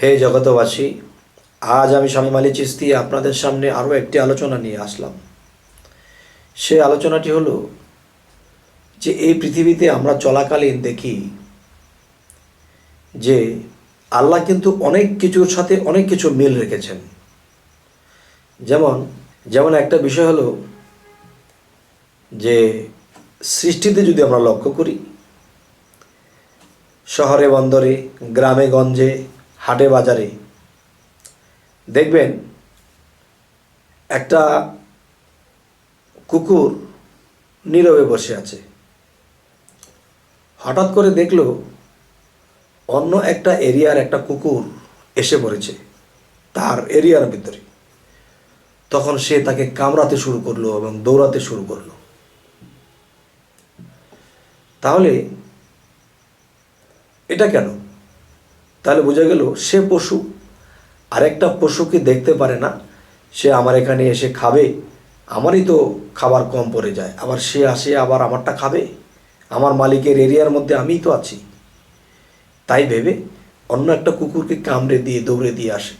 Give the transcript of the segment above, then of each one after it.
হে জগতবাসী আজ আমি স্বামী মালি চিস্তি আপনাদের সামনে আরও একটি আলোচনা নিয়ে আসলাম। সে আলোচনাটি হলো যে এই পৃথিবীতে আমরা চলাকালীন দেখি যে আল্লাহ কিন্তু অনেক কিছুর সাথে অনেক কিছু মিল রেখেছেন। যেমন যেমন একটা বিষয় হলো যে সৃষ্টিতে যদি আমরা লক্ষ্য করি, শহরে, বন্দরে, গ্রামে, গঞ্জে হাটে বাজারে। দেখবেন, একটা কুকুর নীরবে বসে আছে। হঠাৎ করে দেখল, অন্য একটা এরিয়ার একটা কুকুর এসে পড়েছে, তার এরিয়ার ভিতরে। তখন সে তাকে কামড়াতে শুরু করল এবং দৌড়াতে শুরু করল। তাহলে, এটা কেন? তাহলে বোঝা গেল সে পশু আরেকটা পশুকে দেখতে পারে না। সে আমার এখানে এসে খাবে। আমারই তো খাবার কম পড়ে যায়। আবার সে আসে আবার আমারটা খাবে। আমার মালিকের এরিয়ার মধ্যে আমিই তো আছি। তাই ভেবে অন্য একটা কুকুরকে কামড়ে দিয়ে, দৌড়ে দিয়ে আসে।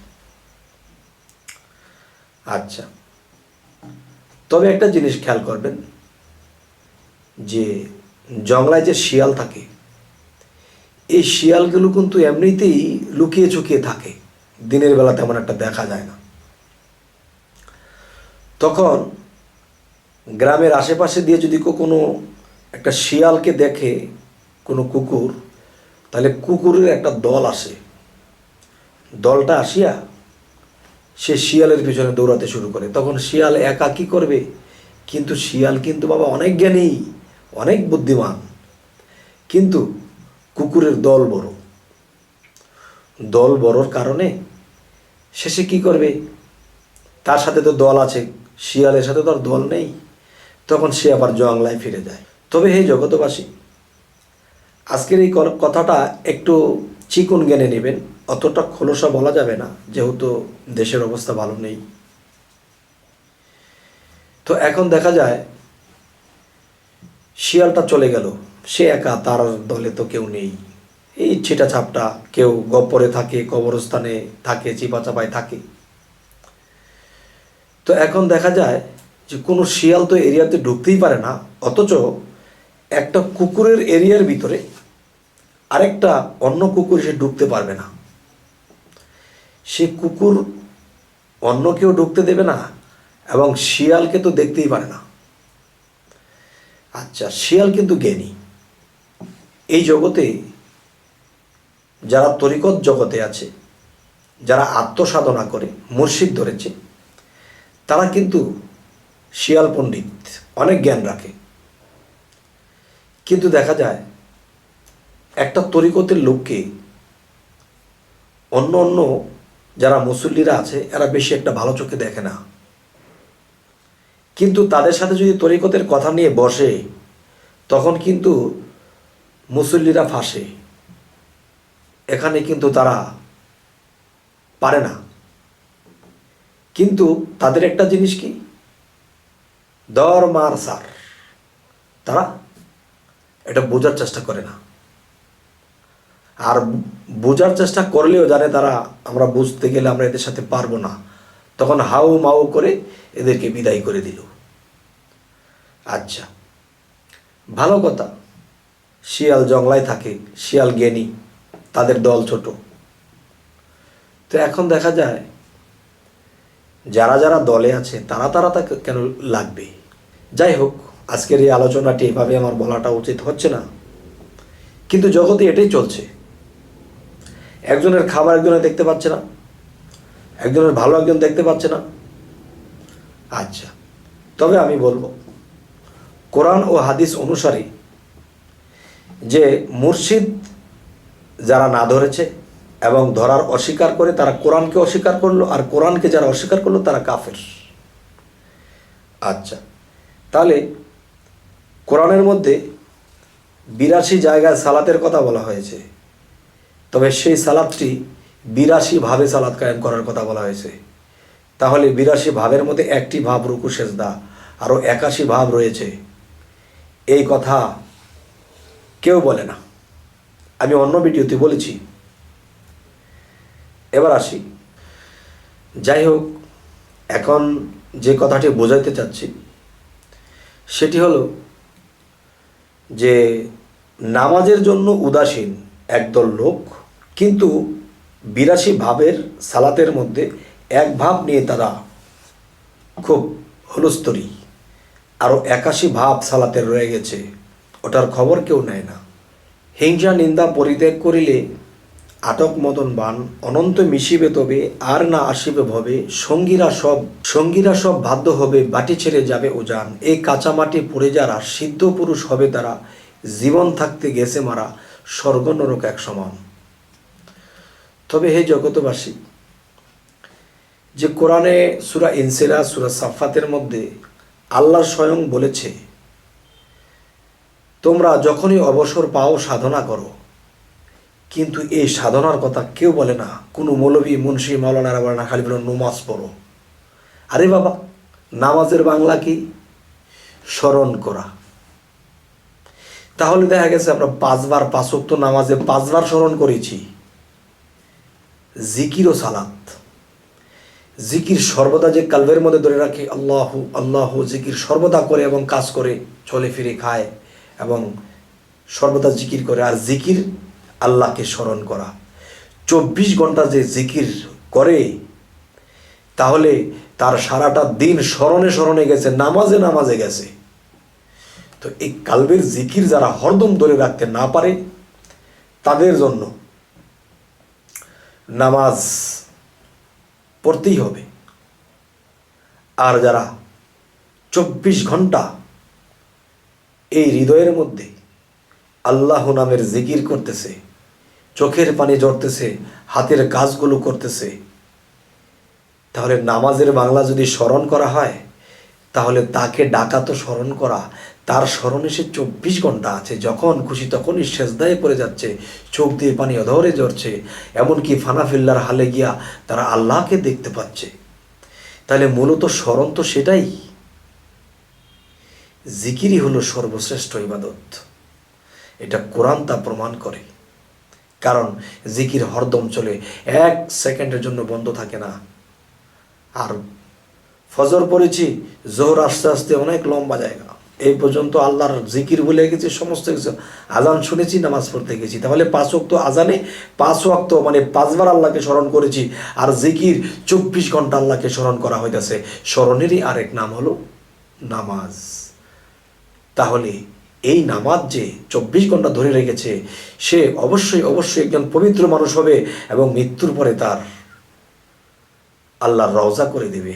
আচ্ছা। তবে একটা জিনিস খেয়াল করবেন, যে জংলায় যে শিয়াল থাকে এই শিয়ালগুলো কিন্তু এমনিতেই লুকিয়ে চুকিয়ে থাকে। দিনের বেলা তেমন একটা দেখা যায় না। তখন গ্রামের আশেপাশে দিয়ে যদি কোনো একটা শিয়ালকে দেখে কোনো কুকুর, তাহলে কুকুরের একটা দল আসে। দলটা আসিয়া সে শিয়ালের পিছনে দৌড়াতে শুরু করে। তখন শিয়াল একা কী করবে? কিন্তু শিয়াল কিন্তু বাবা অনেক জ্ঞানী, অনেক বুদ্ধিমান। কিন্তু কুকুরের দল বড়। দল বড়র কারণে শেষে কি করবে? তার সাথে তো দল আছে, শিয়ালের সাথে তো আর দল নেই। তখন সে আবার জংলায় ফিরে যায়। তবে হে জগতবাসী আজকের এই কথাটা একটু চিকুন জ্ঞানে নেবেন, অতটা খোলসা বলা যাবে না, যেহেতু দেশের অবস্থা ভালো নেই। তো এখন দেখা যায় শিয়ালটা চলে গেল। সে একা, তার দলে তো কেউ নেই। এই ছিটা ছাপটা কেউ গপ্পরে থাকে, কবরস্থানে থাকে চিপা চাপায় থাকে। তো এখন দেখা যায় যে কোনো শিয়াল তো এরিয়াতে ঢুকতেই পারে না, অথচ একটা কুকুরের এরিয়ার ভিতরে আরেকটা অন্য কুকুর সে ঢুকতে পারবে না। সে কুকুর অন্য কেউ ঢুকতে দেবে না এবং শিয়ালকে তো দেখতেই পারে না। আচ্ছা শিয়াল কিন্তু জ্ঞানী। এই জগতে যারা তরিকত জগতে আছে, যারা আত্মসাধনা করে, মুর্শিদ ধরেছে, তারা কিন্তু শিয়াল পণ্ডিত, অনেক জ্ঞান রাখে। কিন্তু দেখা যায়, একটা তরিকতের লোককে অন্য অন্য যারা মুসল্লিরা আছে, এরা বেশি একটা ভালো চোখে দেখে না। কিন্তু তাদের সাথে যদি তরিকতের কথা নিয়ে বসে, তখন কিন্তু মুসল্লিরা ফাঁসে। এখানে কিন্তু তারা পারে না। কিন্তু তাদের একটা জিনিস কি? দর মার সার। তারা এটা বোঝার চেষ্টা করে না। আর বোঝার চেষ্টা করলেও জানে তারা, আমরা বুঝতে গেলে আমরা এদের সাথে পারব না। তখন হাউ মাউ করে এদেরকে বিদায় করে দিল। আচ্ছা ভালো কথা, শিয়াল জংলায় থাকে, শিয়াল জ্ঞানী, তাদের দল ছোট। তো এখন দেখা যায়, যারা যারা দলে আছে, তারা তারা তাকে কেন লাগবে? যাই হোক, আজকের এই আলোচনাটি এভাবে আমার বলাটা উচিত হচ্ছে না। কিন্তু জগতে এটাই চলছে। একজনের খাবার একজনে দেখতে পাচ্ছে না। একজনের ভালো একজন দেখতে পাচ্ছে না। আচ্ছা তবে আমি বলব, কোরআন ও হাদিস অনুসারে যে মুর্শিদ যারা না ধরেছে এবং ধরার অস্বীকার করে তারা কোরআনকে অস্বীকার করল আর কোরআনকে যারা অস্বীকার করল তারা কাফের। আচ্ছা তাহলে কোরআনের মধ্যে বিরাশি জায়গায় সালাতের কথা বলা হয়েছে, তবে সেই সালাদটি বিরাশিভাবে সালাদ কায়েম করার কথা বলা হয়েছে। তাহলে বিরাশি ভাবের মধ্যে একটি ভাব রুকু, সেজদা, আরও একাশি ভাব রয়েছে। এই কথা কেউ বলে না। আমি অন্য ভিডিওতে বলেছি। এবার আসি। যাই হোক, এখন যে কথাটি বোঝাইতে চাচ্ছি, সেটি হলো যে নামাজের জন্য উদাসীন একদল লোক, কিন্তু বিরাশি ভাবের সালাতের মধ্যে এক ভাব নিয়ে তারা খুব হলস্তরি আরও একাশি ভাব সালাতের রয়ে গেছে। ওটার খবর কেউ নেয় না। হিংসা, নিন্দা পরিত্যাগ করিলে আটক মদন বান অনন্ত মিশিবে তবে আর না আসিবে ভবে। সঙ্গীরা সব সঙ্গীরা সব বাধ্য হবে, বাটি ছেড়ে যাবে উজান এই কাঁচামাটি পড়ে যারা সিদ্ধ পুরুষ হবে তারা জীবন থাকতে গেছে মারা স্বর্গ নরক এক সমান। তবে হে জগতবাসী যে কোরআনে সুরা ইনসেরা সুরা সাফাতের মধ্যে আল্লাহ স্বয়ং বলেছে, তোমরা যখনই অবসর পাও সাধনা করো। কিন্তু এই সাধনার কথা কেউ বলে না, কোনো মৌলবী, মুন্সি মাওলানারা বলে না খালি বলে নমাজ পড়ো। আরে বাবা, নামাজের বাংলা কি? স্মরণ করা। তাহলে দেখা গেছে আমরা পাঁচবার পাঁচক্ত নামাজে পাঁচবার স্মরণ করেছি। জিকির ও সালাত। জিকির সর্বদা যে কালবের মধ্যে ধরে রাখে, আল্লাহ আল্লাহ জিকির সর্বদা করে এবং কাজ করে, চলে ফিরে খায় এবং সর্বদা জিকির করে। আর জিকির আল্লাহকে স্মরণ করা। চব্বিশ ঘণ্টা যে জিকির করে, তাহলে তার সারাটা দিন স্মরণে স্মরণে গেছে, নামাজে নামাজে গেছে। তো এই কালবের জিকির যারা হরদম ধরে রাখতে না পারে, তাদের জন্য নামাজ পড়তেই হবে। আর যারা চব্বিশ ঘণ্টা এই হৃদয়ের মধ্যে আল্লাহ নামের জিকির করতেছে, চোখের পানি জড়তেছে হাতের কাজগুলো করতেছে, তাহলে নামাজের বাংলা যদি স্মরণ করা হয় তাহলে তাকে ডাকা তো স্মরণ করা। তার স্মরণে সে চব্বিশ ঘণ্টা আছে। যখন খুশি তখনই সেজদায় পড়ে যাচ্ছে, চোখ দিয়ে পানি অধরে ঝরছে, এমনকি ফানাফিল্লার হালে গিয়া তারা আল্লাহকে দেখতে পাচ্ছে। তাহলে মূলত স্মরণ তো সেটাই। জিকিরই হলো সর্বশ্রেষ্ঠ ইবাদত। এটা কোরআন তা প্রমাণ করে। কারণ জিকির হরদম চলে, এক সেকেন্ডের জন্য বন্ধ থাকে না। আর ফজর পড়েছি, জোহর আস্তে আস্তে অনেক লম্বা জায়গা। এই পর্যন্ত আল্লাহর জিকির ভুলে গেছি, সমস্ত কিছু। আজান শুনেছি, নামাজ পড়তে গেছি। তাহলে পাঁচ ওয়াক্ত আজানে, পাঁচ ওয়াক্ত মানে পাঁচবার আল্লাহকে স্মরণ করেছি, আর জিকির চব্বিশ ঘণ্টা আল্লাহকে স্মরণ করা হইতেছে। স্মরণেরই আরেক নাম হলো নামাজ। তাহলে এই নামাজ যে চব্বিশ ঘণ্টা ধরে রেখেছে, সে অবশ্যই অবশ্যই একজন পবিত্র মানুষ হবে এবং মৃত্যুর পরে তার আল্লাহর রওজা করে দেবে।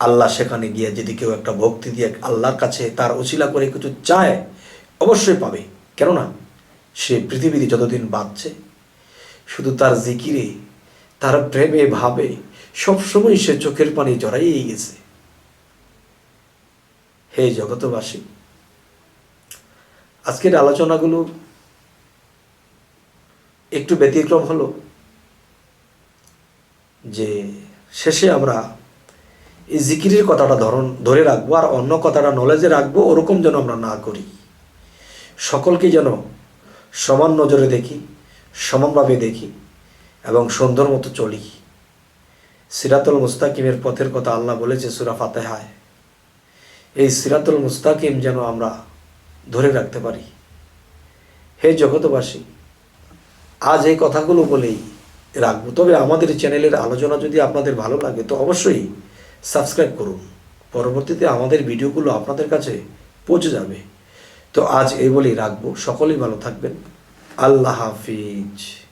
আল্লাহ সেখানে গিয়ে যদি কেউ একটা ভক্তি দিয়ে আল্লাহর কাছে তার অছিলা করে কিছু চায়, অবশ্যই পাবে। কেননা সে পৃথিবীতে যতদিন বাঁচছে, শুধু তার জিকিরে, তার প্রেমে ভাবে, সবসময় সে চোখের পানি জড়াইয়েই গেছে। হে জগতবাসী আজকের আলোচনাগুলো একটু ব্যতিক্রম হলো যে শেষে আমরা এই জিকিরের কথাটা ধরন, ধরে রাখব আর অন্য কথাটা নলেজে রাখব, ওরকম যেন আমরা না করি। সকলকে যেন সমান নজরে দেখি, সমানভাবে দেখি এবং সুন্দর মতো চলি। সিরাতুল মুস্তাকিমের পথের কথা আল্লাহ বলেছে সুরা ফাতেহায়। এই সিরাতুল মুস্তাকিম যেন আমরা ধরে রাখতে পারি। হে জগতবাসী আজ এই কথাগুলো বলেই রাখব। তবে আমাদের চ্যানেলের আলোচনা যদি আপনাদের ভালো লাগে, তো অবশ্যই সাবস্ক্রাইব করুন। পরবর্তীতে আমাদের ভিডিওগুলো আপনাদের কাছে পৌঁছে যাবে। তো আজ এই বলেই রাখব। সকলেই ভালো থাকবেন। আল্লাহ হাফিজ।